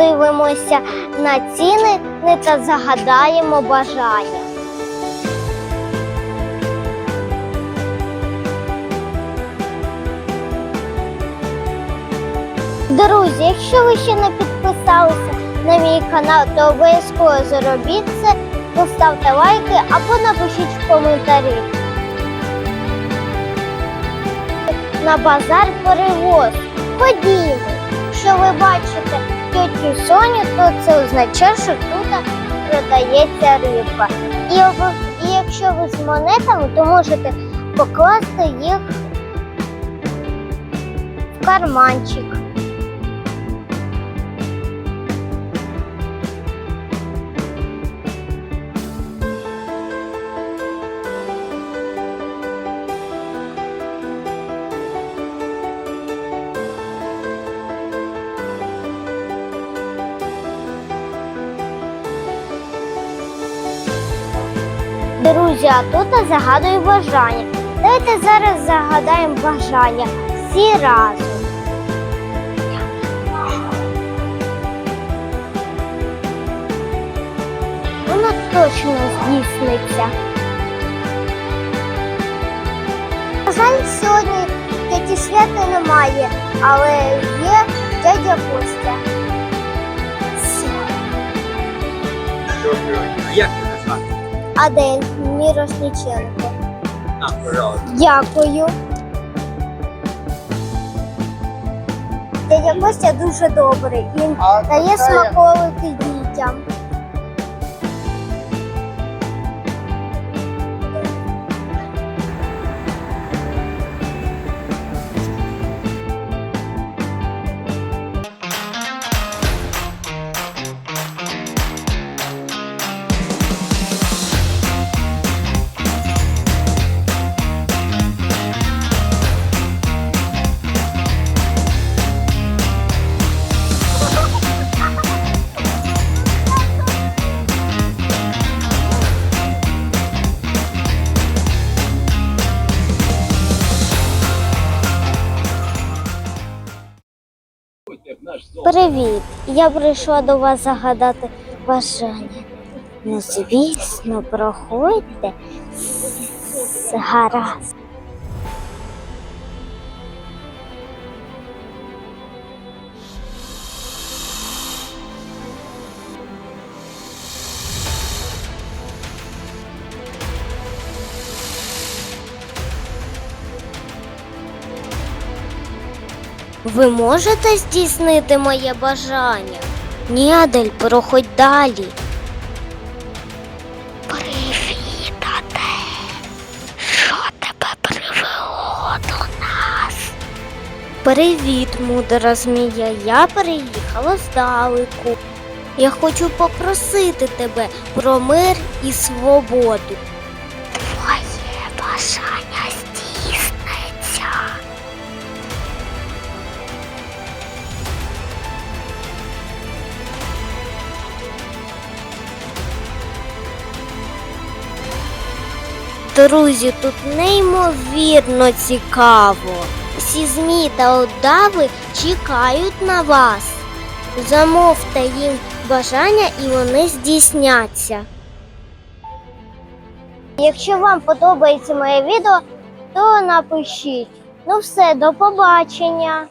подивимося на ціни та загадаємо бажання. Друзі, якщо ви ще не підписалися на мій канал, то обов'язково зробіть це, поставте лайки або напишіть в коментарі. На базар перевоз. Ходімо. Якщо ви бачите тетю Соню, то це означає, що тут продається рибка. І, і якщо ви з монетами, то можете покласти їх в карманчик. Друзі, а тут загадую бажання. Давайте зараз загадаємо бажання всі разом. Воно точно здійсниться. На жаль, сьогодні тіті свята немає, але є дядя Костя. Як? Адель Мірошниченко. На. Дякую. Дядя Костя дуже добрий. Він дає смаколики дітям. Привіт! Я прийшла до вас загадати бажання. Ну, звісно, проходьте. Гаразд. Ви можете здійснити моє бажання? Ні, Адель, проходь далі. Привіт, Адель. Що тебе привело до нас? Привіт, мудра змія. Я приїхала здалеку. Я хочу попросити тебе про мир і свободу. Друзі, тут неймовірно цікаво. Всі змі та одави чекають на вас. Замовте їм бажання і вони здійсняться. Якщо вам подобається моє відео, то напишіть. Ну все, до побачення.